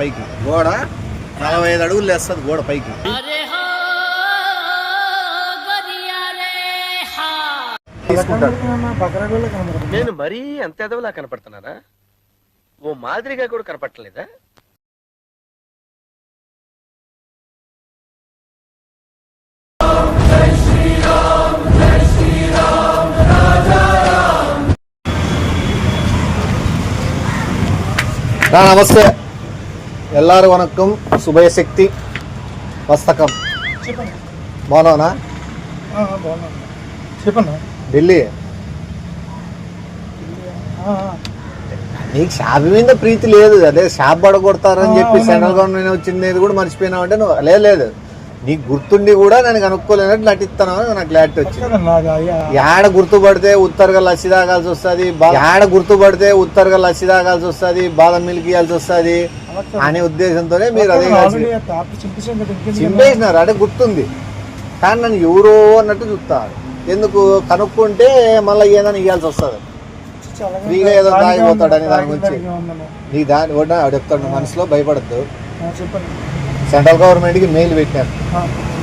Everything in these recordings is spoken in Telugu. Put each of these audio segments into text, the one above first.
పైకి. గోడ నలభై ఐదు అడుగులు లేస్తుంది గోడ పైకి. తీసుకుంటాడు నేను మరీ అంత ఎదవలా కనపడుతున్నారా ఓ మాదిరిగా కూడా కనపడలేదా నమస్తే. ఎల్లారు వనక్కం శుభయశక్తి వస్తకం. బాగున్నావునా? చెప్పండి. ఢిల్లీ? నీకు షాప్ మీద ప్రీతి లేదు. అదే షాప్ పడగొడతారని చెప్పి. సెంట్రల్ గవర్నమెంట్ వచ్చింది కూడా మర్చిపోయినావు అంటే నువ్వు లేదు లేదు. నీకు గుర్తుండి కూడా నేను కనుక్కోలేనట్టు నటిస్తాను నాకు క్లారిటీ వచ్చింది. యాడ గుర్తుపడితే ఉత్తరగా లస్సి తాగాల్సి వస్తుంది యాడ గుర్తుపడితే ఉత్తరగా లస్సి తాగాల్సి వస్తుంది బాదం మిల్క్ ఇవ్వాల్సి వస్తుంది అనే ఉద్దేశంతోనే మీరు అదే చింపేసినారు అంటే గుర్తుంది. కానీ నన్ను ఎవరో అన్నట్టు చూస్తారు. ఎందుకు? కనుక్కుంటే మళ్ళీ ఏదైనా ఇవ్వాల్సి వస్తుంది. ఫ్రీగా ఏదో తాగిపోతాడని దాని గురించి. నీ దాని కూడా చెప్తాడు మనసులో భయపడద్దు. సెంట్రల్ గవర్నమెంట్కి మెయిల్ పెట్టారు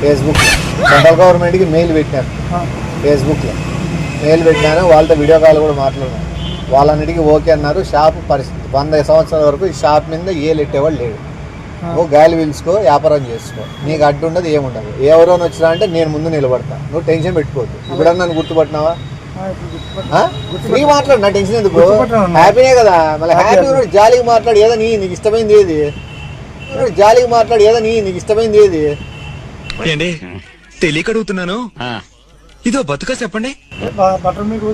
ఫేస్బుక్లో. సెంట్రల్ గవర్నమెంట్కి మెయిల్ పెట్టారు ఫేస్బుక్లో. మెయిల్ పెట్టినాను వాళ్ళతో వీడియో కాల్ కూడా మాట్లాడినాను వాళ్ళన్నిటికీ ఓకే అన్నారు. షాప్ పరిస్థితి వంద సంవత్సరాల వరకు ఈ షాప్ మీద ఏలు ఎట్టేవాళ్ళు లేడు. నువ్వు గాలి పీల్చుకో వ్యాపారం చేసుకో. నీకు అడ్డు ఉండదు ఏముండదు ఎవరోని వచ్చినా అంటే నేను ముందు నిలబడతా. నువ్వు టెన్షన్ పెట్టుకోవద్దు ఇప్పుడన్నా నన్ను గుర్తుపట్టినావా? ఫ్రీ మాట్లాడు నా టెన్షన్ ఎందుకు. హ్యాపీనే కదా. మళ్ళీ హ్యాపీ. ఉన్నాడు జాలీగా మాట్లాడు ఏదో నీ నీకు ఇష్టమైంది ఏది? జాలీగా మాట్లాడు ఏదో నీ నీకు ఇష్టమైంది ఏది? ఏండి తెలియక అడుగుతున్నాను. ఇదో బతుక చెప్పండి.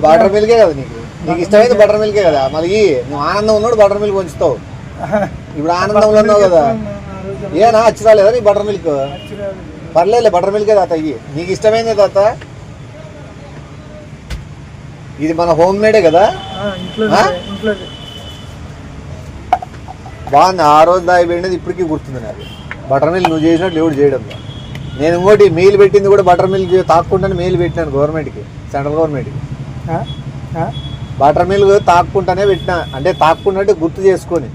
బటర్ మిల్కే కదా నీకు. నీకు ఇష్టమైంది బటర్ మిల్కే కదా. మళ్ళీ నువ్వు ఆనందం ఉన్నాడు బటర్ మిల్క్ ఉంచుతావు ఇప్పుడు ఆనందంలో ఉన్నావు కదా. ఏనా? అచ్చిరా లేదా నీ బటర్ మిల్క్ పర్లేదు బటర్ మిల్కే తాత ఇయ్యి. నీకు ఇష్టమైంది తాత? ఇది మన హోమ్ మేడే కదా? బాగుంది ఆ? రోజు దాగి పెట్టినది ఇప్పటికీ గుర్తుంది నాకు. బటర్ మిల్క్ నువ్వు చేసినట్లు ఎవడు చేయడం. నేను ఇంకోటి మెయిల్ పెట్టింది కూడా బటర్ మిల్క్ తాక్కుంటానే మెయిల్ పెట్టినాను గవర్నమెంట్కి సెంట్రల్ గవర్నమెంట్కి బటర్ మిల్క్ తాక్కుంటానే పెట్టినా. అంటే తాక్కుంటే గుర్తు చేసుకొని.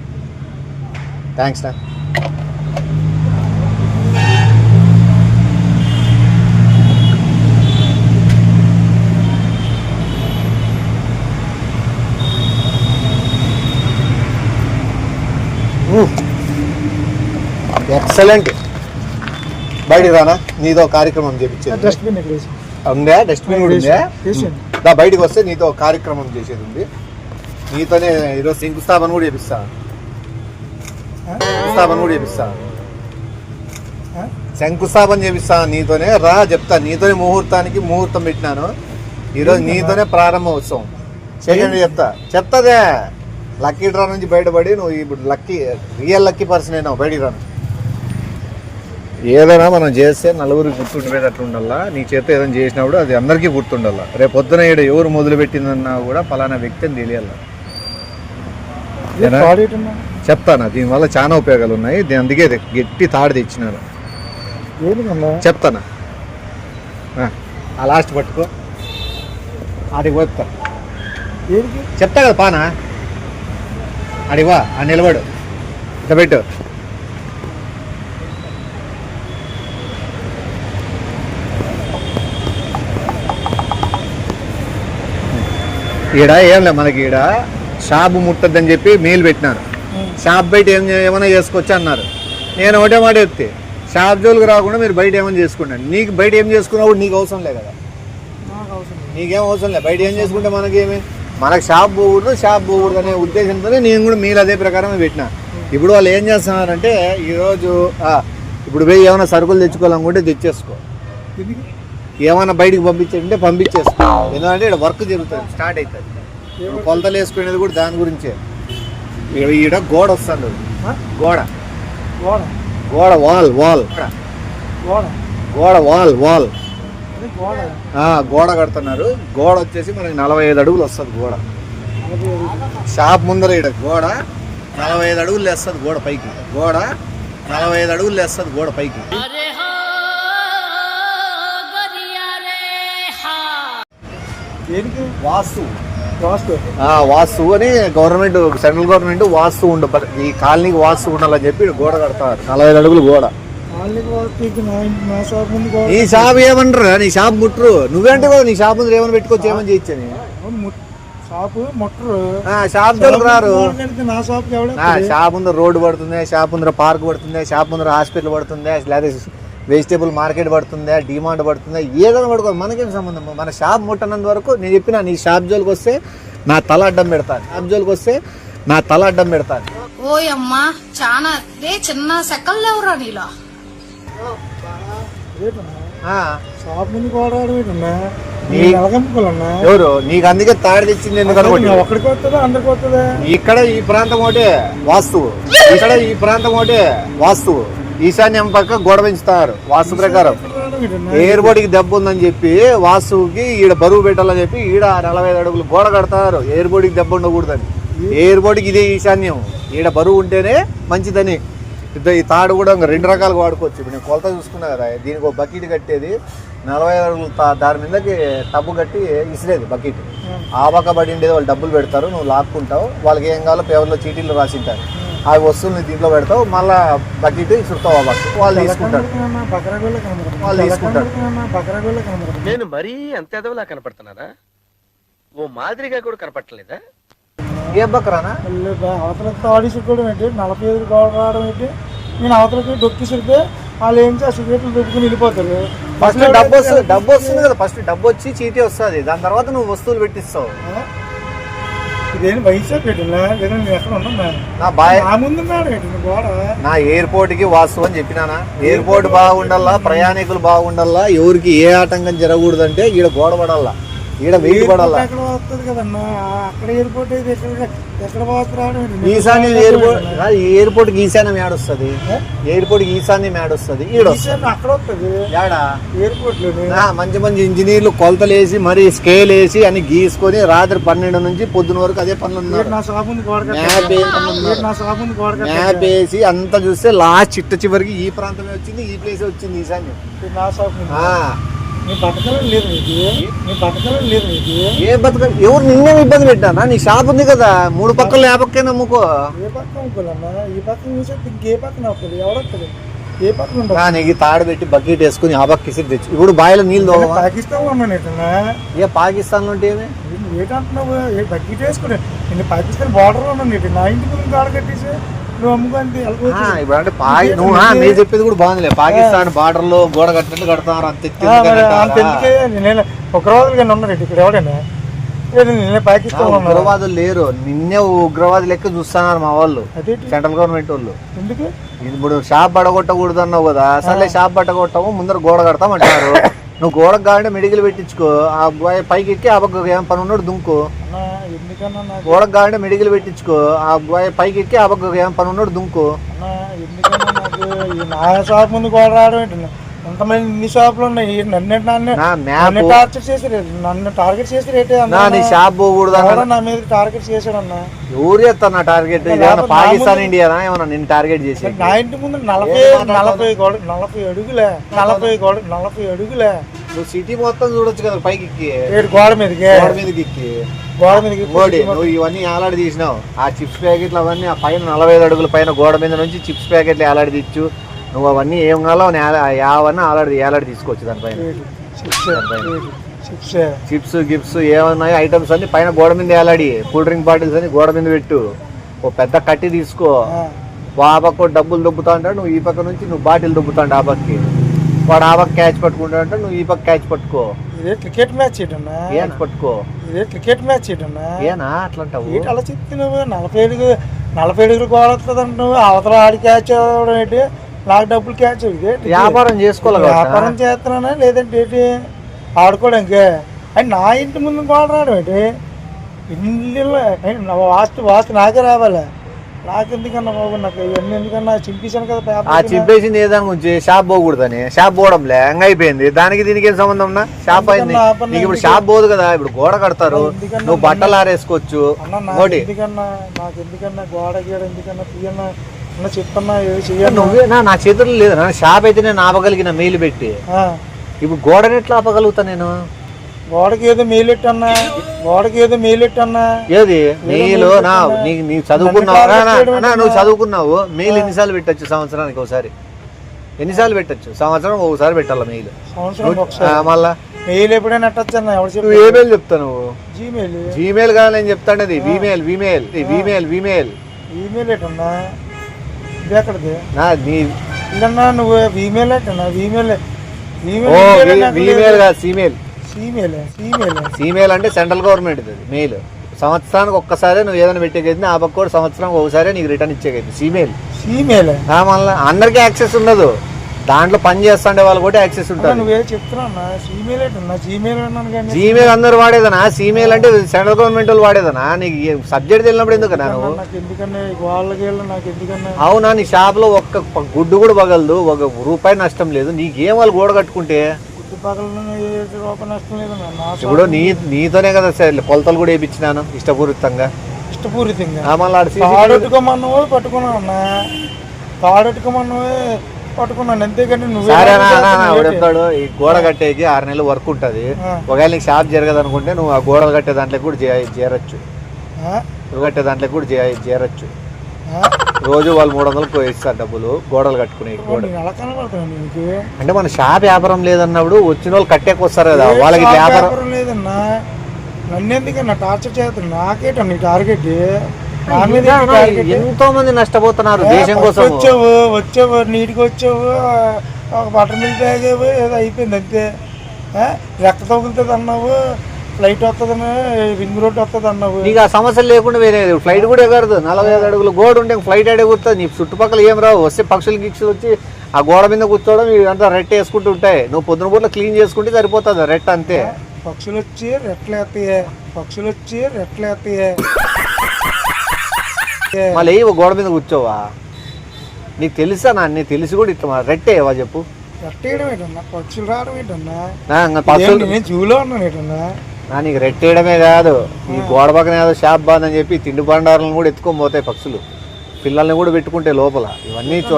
థ్యాంక్స్ నా ఎక్సలెంట్ బయటికి రానా? నీతో కార్యక్రమం చేపించేది. డస్ట్బిన్ ఉందా? డస్ట్బిన్ కూడా ఉందా. దా బయటికి వస్తే నీతో కార్యక్రమం చేసేది ఉంది. నీతోనే ఈరోజు శంకుస్థాపన కూడా చేపిస్తా? శంకుస్థాపన కూడా చేపిస్తా? శంకుస్థాపన చేపిస్తా నీతోనే రా చెప్తా. నీతోనే ముహూర్తానికి ముహూర్తం పెట్టినాను. ఈరోజు నీతోనే ప్రారంభోత్సవం. సెకండ్ చెప్తా. చెప్తాదే. లక్కీ డ్రా నుంచి బయటపడి నువ్వు ఇప్పుడు లక్కీ రియల్ లక్కీ పర్సన్ అయినావు బయటికి రాను. ఏదైనా మనం చేస్తే నలుగురికి గుర్తుండిపోయేటట్లు ఉండాలా నీ చేత ఏదైనా చేసినప్పుడు అది అందరికీ గుర్తుండాలా? రేపు పొద్దున ఈడ ఎవరు మొదలు పెట్టిందన్నా కూడా ఫలానా వ్యక్తి అని తెలియాలి? చెప్తాను? దీనివల్ల చాలా ఉపయోగాలు ఉన్నాయి దీని అందుకే గట్టి తాడు తెచ్చినారు. చెప్తాను? ఆ, లాస్ట్ పట్టుకో. ఆడికి పోతా చెప్తా. కదా పానా? అడివా ఆ నిలబడు. ఇట్లా పెట్టు. ఈడ ఏం లే మనకి ఈడ షాప్ ముట్టద్దని చెప్పి మెయిల్ పెట్టినారు. షాప్ బయట ఏం ఏమైనా చేసుకోవచ్చు అన్నారు. నేను ఒకటే మాట చెప్తే షాప్ జోలికి రాకుండా మీరు బయట ఏమైనా చేసుకున్నాను నీకు బయట ఏం చేసుకున్నప్పుడు నీకు అవసరం లే కదా. నాకు అవసరం లేదు. లేదు బయట ఏం చేసుకుంటే మనకేమి? మనకు షాప్ పోకూడదు షాప్ పోకూడదు అనే ఉద్దేశంతోనే నేను కూడా మీరు అదే ప్రకారం పెట్టిన. ఇప్పుడు వాళ్ళు ఏం చేస్తున్నారంటే ఈరోజు ఇప్పుడు పోయి ఏమైనా సరుకులు తెచ్చుకోవాలనుకుంటే తెచ్చేసుకో. ఏమైనా బయటికి పంపించాలంటే పంపించేసుకో ఎందుకంటే ఇక్కడ వర్క్ జరుగుతుంది స్టార్ట్ అవుతుంది. కొలతలు వేసుకునేది కూడా దాని గురించే. ఈడ- గోడ వస్తుంది? గోడ. గోడ. గోడ వాల్ వాల్. గోడ. గోడ వాల్ వాల్. గోడ. కడుతున్నారు. గోడ వచ్చేసి మనకి నలభై ఐదు అడుగులు వస్తుంది గోడ. షాప్ ముందర ఈడ గోడ నలభై ఐదు అడుగులు లేస్తుంది గోడ పైకి. గోడ నలభై ఐదు అడుగులు లేస్తుంది గోడ పైకి. దేనికి? వాస్తు. వాస్తు. అని గవర్నమెంట్ సెంట్రల్ గవర్నమెంట్ వాస్తు ఉండు ఈ కాలనీకి వాస్తు ఉండాలని చెప్పి గోడ కడతారు నలభై అడుగులు గోడ. నా షాప్ ఏమంటారు? నీ షాప్ ముట్టరు. నువ్వేంటే కూడా నీ షాప్ ముందు ఏమైనా పెట్టుకోవచ్చు ఏమని చేయొచ్చని షాపు ముట్టరు. ఆ, షాప్ దగ్గరకు రారు. నా షాప్ ముందర రోడ్డు పడుతుంది షాప్ ముందర పార్క్ పడుతుంది షాప్ ముందర హాస్పిటల్ పడుతుంది లేదా వెజిటేబుల్ మార్కెట్ పడుతుందా డిమాండ్ పడుతుందా ఏదైనా పడుకో మనకేం సంబంధం? మన షాప్ ముట్టనంత వరకు నేను చెప్పిన నీ షాప్ జోలికి వస్తే నా తల అడ్డం పెడతాను షాప్ జోలికి వస్తే నా తల అడ్డం పెడతాను ఓయమ్మా చానా రే చిన్న సెకల్ లేవురా నీలో? షాప్ ఎవరు? నీకు అందుకే తాడు తెచ్చింది ఎందుకు అనుకోండి ఒక్కడికి వస్తుందా అందరికి వస్తుందా? ఇక్కడ ఈ ప్రాంతం ఒకటే వాస్తువు ఇక్కడ ఈ ప్రాంతం ఒకటే వాస్తువు ఈశాన్యం పక్క గోడ పెంచుతారు వాస్తు ప్రకారం. ఎయిర్పోర్ట్కి దెబ్బ ఉందని చెప్పి వాస్తువుకి ఈడ బరువు పెట్టాలని చెప్పి ఈడ నలభై ఐదు అడుగులు గోడ కడతారు. ఎయిర్పోర్ట్కి దెబ్బ ఉండకూడదని. ఎయిర్పోర్ట్కి ఇదే ఈశాన్యం. ఈడ బరువు ఉంటేనే మంచిదని. ఈ తాడు కూడా ఇంకా రెండు రకాలుగా వాడుకోవచ్చు. ఇప్పుడు నేను కొలత చూసుకున్నా కదా దీనికి ఒక బకెట్ కట్టేది నలభై ఐదు అడుగులు దాని మీదకి టబ్బు కట్టి ఇసిరేది బకెట్. ఆ పక్క పడి ఉండేది వాళ్ళు డబ్బులు పెడతారు నువ్వు లాక్కుంటావు. వాళ్ళకి ఏం కావాలో పేపర్లో చీటీలు రాసింటారు ఆ వస్తువుని దీంట్లో పెడతావు మళ్ళా బకెట్ ఇసురుతావు ఆ బకెట్. వాళ్ళు కనబడుతుంది వాళ్ళు కనబడుతుంది నేను మరీ అంత ఎదవలా కనపడుతున్నారా ఓ మాదిరిగా కూడా కనపడలేదా ఏ బకరానా? అవతల తాడి చుట్టడం ఏంటి? నలభై ఐదు గోడ రావడం ఏంటి? నేను అవతలకి డొక్కి చుడితే వాళ్ళు ఏం చేస్తారు? సిగరెట్లు దొక్కుని వెళ్ళిపోతారు. ఫస్ట్ డబ్బు వస్తుంది డబ్బు వస్తుంది కదా ఫస్ట్ డబ్బు వచ్చి చీటీ వస్తుంది. దాని తర్వాత నువ్వు వస్తువులు పెట్టిస్తావు. ఆ? ఇదేం వయసే పెట్టినా లేదా నేను ఎక్కడ ఉన్నా నా బాయ్ నా ముందు గోడ. నా ఎయిర్పోర్ట్కి వాస్తు అని చెప్పినానా? ఎయిర్పోర్ట్ బాగుండల్లా ప్రయాణికులు బాగుండల్లా ఎవరికి ఏ ఆటంకం జరగకూడదంటే ఈడ గోడ పడాలా ఈడ వెయిట్ పడాలా ఎక్కడ వస్తుంది కదన్నా? అక్కడ ఎయిర్పోర్ట్ ఎక్కడ ఎక్కడ పోతుంది? ఈశాన్యం ఎయిర్పోర్ట్ ఎయిర్పోర్ట్ ఈశాన్యం ఏడొస్తుంది ఎయిర్పోర్ట్ ఈశాన్యం ఏడొస్తుంది ఈశాన్యం అక్కడ వస్తుంది. ఏడా ఎయిర్పోర్ట్ మంచి మంచి ఇంజనీర్లు కొలతలు వేసి మరి స్కేల్ వేసి అని గీసుకొని రాత్రి పన్నెండు నుంచి పొద్దున వరకు అదే పనులు ఉన్నారు. నా షాప్ ముందు గోడ మ్యాప్. వేసి. మ్యాప్ అంతా చూస్తే లాస్ట్ చిట్ట చివరికి ఈ ప్రాంతమే వచ్చింది ఈ ప్లేస్ వచ్చింది ఈశాన్యం. నా షాప్ ఏ బతుక ఎవరు నిన్నే ఇబ్బంది పెట్టానా నీ షాప్ ఉంది కదా మూడు పక్కల ఏ పక్కనే అమ్ముకో ఏ పక్క అనుకోవాలన్నా ఈ పక్క చూసే ఇంకే పక్కన వస్తుంది ఎవడొస్తుంది ఏ పక్కన నీకు తాడు పెట్టి బకెట్ వేసుకుని ఆ పక్క ఇసిరి తెచ్చు. ఇప్పుడు బాయిలో నీళ్ళు పాకిస్తాన్ ఉన్నాను ఏంటన్నా ఏ పాకిస్తాన్లో ఉంటే ఏమి? ఏంటంటున్నావు ఏ బకెట్ వేసుకుని నేను పాకిస్తాన్ బార్డర్ ఉన్నాను ఏంటి నా ఇంటి ముందు గాడ కట్టేసి నువ్వు అమ్ముకుంటే ఆ, ఇప్పుడు అంటే పాకి నువ్వు ఆ, మీరు చెప్పేది కూడా బాగుందిలే. పాకిస్తాన్ బార్డర్లో గోడ కట్టినట్టు కడతారు అంత నేను ఒక రోజు కానీ ఉన్నాను ఏంటి ఇక్కడ ఎవడైనా నేను ఉగ్రవాదులు లేరు. నిన్నే ఉగ్రవాది లెక్క చూస్తున్నారు మా వాళ్ళు. సెంట్రల్ గవర్నమెంట్ వాళ్ళు. ఇప్పుడు షాప్ పడగొట్టకూడదు అన్నావు కదా. సర్లే షాప్ పడగొట్టము ముందర గోడ కడతాం అంటారు నువ్వు గోడకు కావాలంటే మెడికల్ పెట్టించుకో. ఆ అబ్బాయి పైకి ఎక్కి ఆ పక్క ఏం పని ఉన్నాడు దుంకు. గోడకు కావాలంటే మెడికల్ పెట్టించుకో. ఆ అబ్బాయి పైకి ఎక్కి ఆ పక్క ఏం పని ఉన్నాడు దుంకు. నా షాప్ ముందు కూడా రావడం ఇన్ని షాపులు ఉన్నాయి. నన్ను టార్గెట్ చేసి నన్ను టార్గెట్ చేసి రేటే నా నీ షాప్ పోకూడదు నా మీద టార్గెట్ చేశాడు అన్న ఎవరు చేస్తారు నా టార్గెట్ పాకిస్తాన్ ఇండియానా? ఏమన్నా నిన్ను టార్గెట్ చేసి నా ఇంటి ముందు నలభై నలభై గోడ నలభై అడుగులే. నలభై గోడ నలభై అడుగులే. నువ్వు సిటీ మొత్తం చూడొచ్చు కదా పైకి ఎక్కి. గోడ మీదకి. గోడ మీదకి ఎక్కి. గోడ మీదకి నువ్వు ఇవన్నీ ఏలాడి తీసినావు. ఆ చిప్స్ ప్యాకెట్లు అవన్నీ ఆ పైన నలభై అడుగుల పైన గోడ మీద నుంచి చిప్స్ ప్యాకెట్లు ఏలాడి తీచ్చు. నువ్వు అవన్నీ ఏం కావాలో యావన్నీ ఆలాడి ఏలాడి తీసుకోవచ్చు దానిపైన చిప్స్ గిప్స్ ఏమన్నాయో ఐటమ్స్ అన్ని పైన గోడ మీద ఏలాడి కూల్ డ్రింక్ బాటిల్స్ అన్ని గోడ మీద పెట్టు. ఓ పెద్ద కట్టి తీసుకో. ఆ. పక్క డబ్బులు దొబ్బుతా అంటాడు నువ్వు ఈ పక్క నుంచి నువ్వు బాటిల్ దొబ్బుతాండు ఆ పక్కకి. వాడు ఆ పక్క క్యాచ్ పట్టుకుంటా అంటే నువ్వు ఈ పక్క క్యాచ్ పట్టుకో. ఇదే క్రికెట్ మ్యాచ్ ఏంటన్నా పట్టుకో. ఇదే క్రికెట్ మ్యాచ్ ఏంటన్నా ఏనా? అట్లా అంటావు అలా చెప్తే నువ్వు నలభై ఏడుగు నలభై ఏడుగులు గోడ వస్తుంది అంటున్నావు అవతల ఆడి క్యాచ్ అవ్వడం ఏంటి? నాకు డబ్బులు క్యాచ్? వ్యాపారం చేసుకోవాలి వ్యాపారం చేస్తున్నానా లేదంటే ఏంటి? ఆడుకోవడానికి? అని నా ఇంటి ముందు గోడ రావడం ఏంటి? ఇల్లు వాస్తు వాస్తు నాకే రావాలి? నాకు ఎందుకన్నా బాబు నాకు ఇవన్నీ ఎందుకన్నా? చింపేశాను కదా ఆ పేపర్ కింద. చింపేసింది ఏ దాని గురించి? షాప్ పోకూడదని. షాప్ పోవడంలే హంగ్ అయిపోయింది. దానికి దీనికి ఏం సంబంధం ఉన్నా షాప్ అయింది. ఆ నీకు ఇప్పుడు షాప్ పోదు కదా ఇప్పుడు గోడ కడతారు. నువ్వు బట్టలు ఆరేసుకోవచ్చు. ఎందుకన్నా? నాకు ఎందుకన్నా గోడ గీడ ఎందుకన్నా? తీయన్నా? అన్న చెప్పన్నా నువ్వే నా నా చేతుల్లో లేదు. నా షాప్ అయితే నేను ఆపగలిగిన మెయిల్ పెట్టి. ఇప్పుడు గోడని ఎట్లా ఆపగలుగుతా నేను? గోడకి ఏదో మేలెట్టన్నా గోడకి ఏదో మేలెట్టన్నా ఏది? మెయిల్ నా చదువుకున్నావు నా, నా, నా, నువ్వు చదువుకున్నావు. మెయిల్ ఎన్నిసార్లు పెట్టచ్చు సంవత్సరానికి ఒకసారి? ఎన్నిసార్లు పెట్టచ్చు? సంవత్సరం ఒకసారి పెట్టాల మెయిల్ మళ్ళా? మెయిల్ ఎప్పుడైనా నువ్వు ఏ మెయిల్ చెప్తావు నువ్వు? జీమెయిల్ జీమెయిల్ కాదు నేను చెప్తాండది. విమెయిల్ విమెయిల్ విమెయిల్ విమెయిల్ ఈమెయిల్ ఎట్టన్నా ఇది ఎక్కడిది నా నీ ఇదన్నా నువ్వు ఈమెయిల్ ఎట్టన్నా ఈమెయిల్ ఓ విమెయిల్ కాదు సీమెయిల్. సీమెయిల్ సీమెయిల్. సీమెయిల్ అంటే సెంట్రల్ గవర్నమెంట్ ఇది మెయిల్. సంవత్సరానికి ఒక్కసారి నువ్వు ఏదైనా పెట్టేకైతే ఆ పక్క కూడా సంవత్సరం ఒకసారి నీకు రిటర్న్ ఇచ్చేకైతే సీమెయిల్. సీమెయిల్. మళ్ళీ అందరికీ యాక్సెస్ ఉండదు. దాంట్లో పని చేస్తుండే వాళ్ళు కూడా యాక్సెస్ నువ్వే చెప్తున్నా జీమెయిల్ అందరు వాడేదనా? సీమెయిల్ అంటే సెంట్రల్ గవర్నమెంట్ వాళ్ళు వాడేదనా? నీకు సబ్జెక్ట్ ఎందుకన్నా నువ్వు? నాకు అవునా? నీ షాప్లో ఒక్క గుడ్డు కూడా పగలదు. ఒక రూపాయి నష్టం లేదు. నీకేం వాళ్ళు గోడ కట్టుకుంటే? ఇప్పుడు నీ నీతోనే కదా సార్ కొలతలు కూడా వేయించినాను ఇష్టపూరితంగా. ఇష్టపూరితంగా. మళ్ళీ ఆడ పట్టుకున్నాను అంతేగాని నువ్వే ఈ గోడ కట్టేకి ఆరు నెలలు వర్క్ ఉంటుంది. ఒకవేళ నీకు షాప్ జరగదు అనుకుంటే నువ్వు ఆ గోడలు కట్టే దాంట్లో కూడా చేరొచ్చు? నువ్వు కట్టే దాంట్లో కూడా చేరొచ్చు? రోజు వాళ్ళు మూడు వందలకు ఇస్తారు డబ్బులు గోడలు కట్టుకునే గోడ. అంటే మన షాప్ వ్యాపారం లేదన్నప్పుడు వచ్చిన వాళ్ళు కట్టేకి వస్తారు కదా వాళ్ళకి వ్యాపారం లేదన్నా? నన్ను ఎందుకన్నా టార్చర్ చేస్తాను నాకేట నీ టార్గెట్? ఎంతో మంది నష్టపోతున్నారు దేశం కోసం? వచ్చావు వచ్చావు నీటికి వచ్చావు ఒక బటర్ మిల్క్ తాగావు ఏదో అయిపోయింది అంతే? రెక్క తగులుతుంది అన్నావు ఫ్లైట్ వస్తుందని రింగ్ రోడ్ వస్తుంది అన్నావు. నీకు ఆ సమస్యలు లేకుండా వేరే ఫ్లైట్ కూడా ఎగరదు. నలభై ఐదు అడుగులు గోడ ఉంటే ఫ్లైట్ ఆడే కూర్తుంది నీ చుట్టుపక్కల ఏం రావు. వస్తే పక్షులు గిక్షులు వచ్చి ఆ గోడ మీద కూర్చోవడం ఇదంతా రెట్ వేసుకుంటూ ఉంటాయి. నువ్వు పొద్దున పూట క్లీన్ చేసుకుంటే సరిపోతుంది. రెట్ అంతే. పక్షులు వచ్చి రెట్లేస్తాయి పక్షులు వచ్చి రెట్లేస్తాయి మళ్ళీ ఏ గోడ మీద కూర్చోవా? నీకు తెలుసా నా నీకు తెలిసి కూడా ఇట్లా రెట్టేవా చెప్పు. రెట్టేయడం ఏంటన్నా? పక్షులు రావడం ఏంటన్నా? జూలో ఉన్నాను ఏంటన్నా? నా నీకు రెట్టేయడమే కాదు. ఈ గోడ పక్కన ఏదో షాప్ బాగుందని చెప్పి తిండి బండారాలను కూడా ఎత్తుకొని పోతాయి పక్షులు. పిల్లల్ని కూడా పెట్టుకుంటే లోపల. ఇవన్నీ ఇది?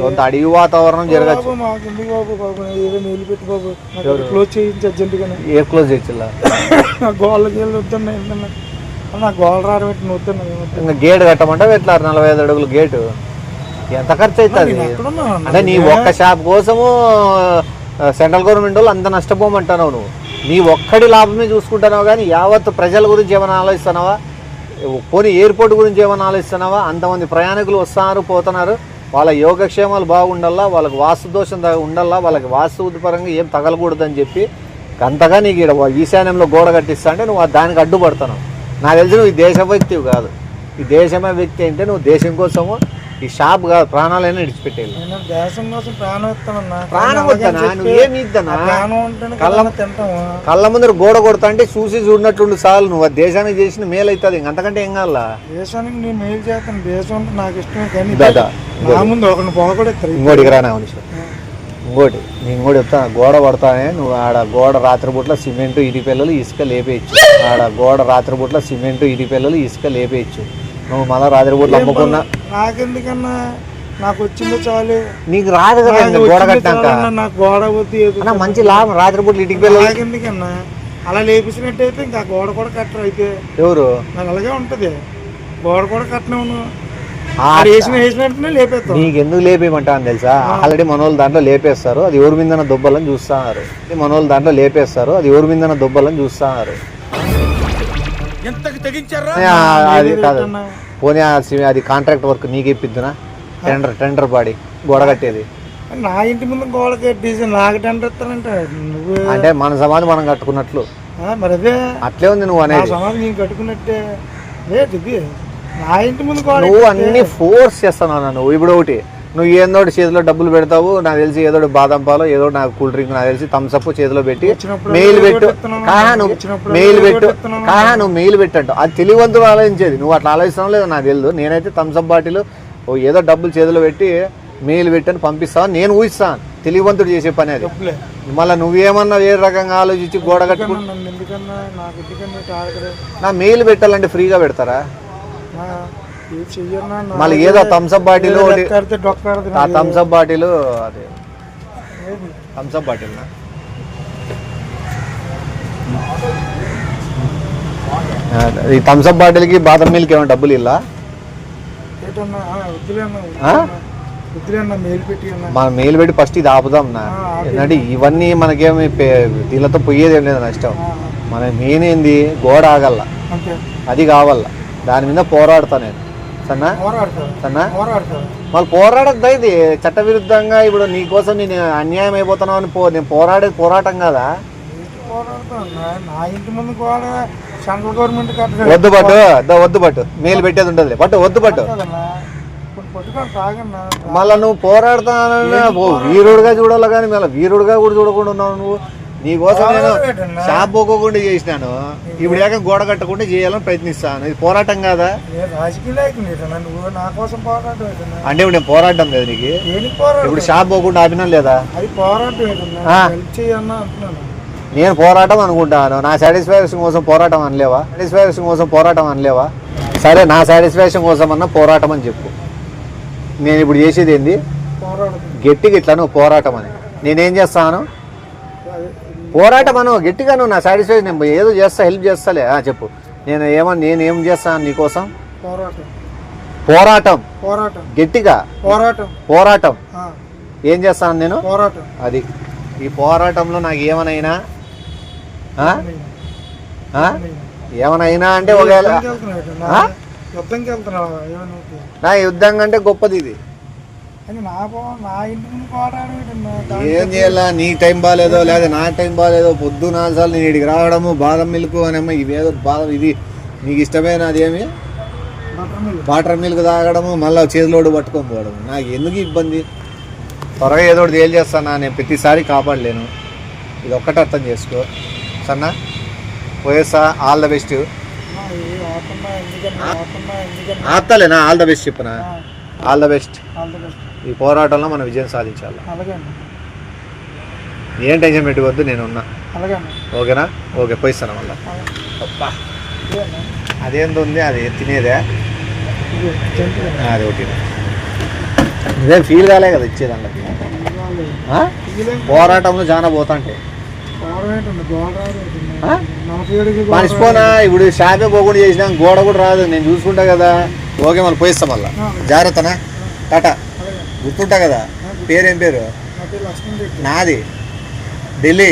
కొంత అడవి వాతావరణం జరగచ్చు. అది క్లోజ్ చేయించి అర్జెంటుగానే. ఏ క్లోజ్ చేయొచ్చులా? నా గోళ్ళకి వెళ్ళి పెట్టి. ఇంకా గేట్ కట్టమంటే ఎట్లా? నలభై ఐదు అడుగులు గేటు. ఎంత ఖర్చు అవుతుంది? అంటే నీ ఒక్క షాప్ కోసము సెంట్రల్ గవర్నమెంట్ వాళ్ళు అంత నష్టపోమంటున్నావు నువ్వు. నీ ఒక్కడి లాభమే చూసుకుంటున్నావు కానీ యావత్ ప్రజల గురించి ఏమైనా ఆలోచిస్తున్నావా? పోనీ ఎయిర్పోర్ట్ గురించి ఏమైనా ఆలోచిస్తున్నావా? అంతమంది ప్రయాణికులు వస్తున్నారు పోతున్నారు. వాళ్ళ యోగక్షేమాలు బాగుండాలా వాళ్ళకి వాస్తు దోషం త- ఉండాలా వాళ్ళకి వాస్తు పరంగా ఏం తగలకూడదని చెప్పి అంతగా నీకు ఈశాన్యంలో గోడ కట్టిస్తా అంటే నువ్వు దానికి అడ్డుపడుతున్నావు నాకు తెలిసి నువ్వు ఈ దేశ వ్యక్తివి కాదు. ఈ దేశమే వ్యక్తి అంటే నువ్వు దేశం కోసము ఈ షాప్ కాదు ప్రాణాలైనా విడిచిపెట్టేయాలి. నేను దేశం కోసం ప్రాణం ఇస్తానన్నా. ప్రాణం వద్దనా? అలాగని నువ్వు చెప్పి ఏమి ఇద్దనా? కళ్ళ- తింటాము. కళ్ళ ముందర గోడ కొడతా అంటే చూసి చూడనట్టుండి చాలు నువ్వు. ఆ దేశానికి చేసిన మేలు అవుతుంది. అంతకంటే ఏం కావాలా? దేశానికి నేను మేలు చేస్తాను. దేశం నాకు ఇష్టమే కానీ ముందు ఒకరిని పొగడెత్తారు ఇంకోటికి రానా ఇంకోటి నేను కూడా చెప్తాను గోడ పడతానే నువ్వు ఆడ గోడ రాత్రిపూట్ల సిమెంట్ ఇరి పిల్లలు ఇసుక లేపేయచ్చు. ఆడ గోడ రాత్రిపూట్ల సిమెంట్ ఇరి పిల్లలు ఇసుక లేపేయచ్చు. నువ్వు మళ్ళీ రాత్రిపూట్ల అమ్ముకున్నా నాకెందుకన్నా? నాకు వచ్చిందో చాలు. నీకు రాదు కదా గోడ చాలన్నా, నాకు గోడ అన్న మంచి లాభం రాత్రిపూట్ల ఇటుక పిల్లలు. నాకెందుకన్నా? అలా లేపించినట్టయితే ఇంకా గోడ కూడా కట్టరు అయితే. ఎవరు? నాకు అలాగే ఉంటది. గోడ కూడా కట్టను నీకు ఎందుకు లేపేయమంటా అని తెలుసా? ఆల్రెడీ మనోళ్ళు దాంట్లో లేపేస్తారు. అది ఎవరి మీదన దుబ్బలని చూస్తున్నారు. మనోళ్ళు దాంట్లో లేపేస్తారు. అది ఎవరి మీదన దుబ్బలని చూస్తున్నారు. అది కాదు. పోనీ ఆ సి- అది కాంట్రాక్ట్ వర్క్ నీకు ఇప్పిద్దునా? టెండర్ టెండర్ బాడీ గోడ కట్టేది. నా ఇంటి ముందు గోడ కట్టేసి నాకు టెండర్ ఇస్తానంటే అంటే మన సమాధి మనం కట్టుకున్నట్లు. ఆ, మరి అదే అట్లే ఉంది నువ్వు నా అనేది. సమాధి నేను కట్టుకున్నట్టే. ఇది నా ఇంటి ముందు గోడ నువ్వు అన్ని ఫోర్స్ చేస్తున్నావు నువ్వు ఇప్పుడు ఒకటి నువ్వు ఏందో ఒకటి చేతిలో డబ్బులు పెడతావు నాకు తెలిసి ఏదో బాదం పాలో ఏదో నాకు కూల్ డ్రింక్ నాకు తెలిసి థమ్స్అప్ చేతిలో పెట్టి మెయిల్ పెట్టు. కాహా నువ్వు మెయిల్ పెట్టు. కాహా నువ్వు మెయిల్ పెట్టంట అది తెలివంతులు ఆలోచించేది. నువ్వు అట్లా ఆలోచిస్తావు లేదో నాకు తెలియదు నేనైతే థమ్స్అప్ బాటిల్ ఓ ఏదో డబ్బులు చేతిలో పెట్టి మెయిల్ పెట్టని పంపిస్తాను. నేను ఊహిస్తాను. తెలివంతుడు చేసే పని అది. మళ్ళీ నువ్వేమన్నా వేరే రకంగా ఆలోచించి గోడ కట్టుకుంటా ఎందుకన్నా నన్ను? ఎందుకన్నా? నాకు ఎందుకన్నా? టార్గెట్ నా మెయిల్ పెట్టాలంటే ఫ్రీగా పెడతారా? మళ్ళీ ఏదో థమ్స్అప్ బాటిల్ ఆ థమ్స్అప్ బాటిల్ అదే? థమ్స్అప్ బాటిల్ ఈ థమ్స్అప్ బాటిల్కి బాదం మిల్క్ ఏమైనా డబ్బులు ఇల్లా? మనం మేలు పెట్టి ఫస్ట్ ఇది ఆపుదాం నా. ఎందుకంటే ఇవన్నీ మనకేమి దీనితో పోయేది ఏం లేదు నష్టం మన మెయిన్ ఏంది? గోడ ఆగల్ల. అది కావాల దాని మీద పోరాడతా నేను. సన్నా? సన్నా? మళ్ళీ పోరాడద్దా ఇది? చట్టవిరుద్ధంగా ఇప్పుడు నీ కోసం నేను అన్యాయం అయిపోతున్నావు అని పో నేను పోరాడేది పోరాటం కదా? ఏంటి పోరాడతాం అన్న? నా ఇంటి ముందు కూడా సెంట్రల్ గవర్నమెంట్ కట్టలేదు వద్దు పట్టు. వద్దు పట్టు. మేలు పెట్టేది ఉండదు పట్టు వద్దు పట్టు. మళ్ళీ నువ్వు పోరాడతానన్నా? ఓ వీరుడుగా చూడాలి కానీ మళ్ళీ వీరుడుగా కూడా చూడకుండా ఉన్నావు నువ్వు. నీ కోసం నేను? షాప్ పోకోకుండా చేసినాను. ఇప్పుడు ఏక గోడ కట్టకుండా చేయాలని ప్రయత్నిస్తాను. ఇది పోరాటం కాదా? అంటే ఇప్పుడు నేను పోరాటం లేదు నీకు. ఇప్పుడు షాప్ పోకుండా ఆపినా లేదా? నేను పోరాటం అనుకుంటాను. నా సాటిస్ఫాక్షన్ కోసం పోరాటం అనలేవా? సాటిస్ఫాక్షన్ కోసం పోరాటం అనలేవా? సరే నా సాటిస్ఫాక్షన్ కోసం అన్న పోరాటం అని చెప్పు. నేను ఇప్పుడు చేసేది ఏంది? గట్టిగా ఇట్లా నువ్వు పోరాటం అని. నేనేం చేస్తాను? పోరాటం అను గట్టిగా నువ్వు నా సాటిస్ఫాక్షన్ నేను ఏదో చేస్తా హెల్ప్ చేస్తాలే. ఆ, చెప్పు. నేను ఏమన్నా నేను ఏం చేస్తాను నీకోసం పోరాటం. పోరాటం. పోరాటం. గట్టిగా. పోరాటం. పోరాటం. ఏం చేస్తాను నేను? పోరాటం. అది. ఈ పోరాటంలో నాకు ఏమనైనా? ఏమనైనా అంటే ఒకవేళ నా యుద్ధం కంటే గొప్పది ఇది. ఏం చేయాలా? నీ టైం బాగాలేదో లేదా నా టైం బాగాలేదో పొద్దు నాలుగు నేను ఇక్కడికి రావడము బాదం మిల్క్ అనేమో ఇవేదో బాదం ఇది నీకు ఇష్టమైన అదేమి. Water milk. తాగడము మళ్ళీ చేతిలోడు పట్టుకొని పోవడం నాకు ఎందుకు ఇబ్బంది? త్వరగా ఏదో ఒకటి తేలి చేస్తానా? నేను ప్రతిసారి కాపాడలేను. ఇది ఒక్కటి అర్థం చేసుకో. సన్నా? పోయేసా ఆల్ ద బెస్ట్. ఆ, ఇది ఆపన్నా ఎందుకన్నా ఆపన్నా ఎందుకన్నా. ఆపుతాలేనా ఆల్ ద బెస్ట్ చెప్పనా all the best. All the best. ఈ పోరాటంలో మనం విజయం సాధించాలి. ఏం టెన్షన్ పెట్టుకోవద్దు నేను ఉన్నా ఓకేనా? ఓకే పోయిస్తాను మళ్ళీ. అదేంది ఉంది? అది తినేదే? అది ఒకటి. ఇదేం ఫీల్ కాలే కదా ఆ? ఇదేం పోరాటంలో చాలా పోతాంటే. రాదు. ఇప్పుడు షాపే పోకుండా చేసినా గోడ కూడా రాదు. నేను చూసుకుంటా కదా. ఓకే మళ్ళీ పోయిస్తా మళ్ళా. జాగ్రత్తనా? టాటా. గుర్తుంటా కదా? పేరేం నా పేరు నాది. ఢిల్లీ.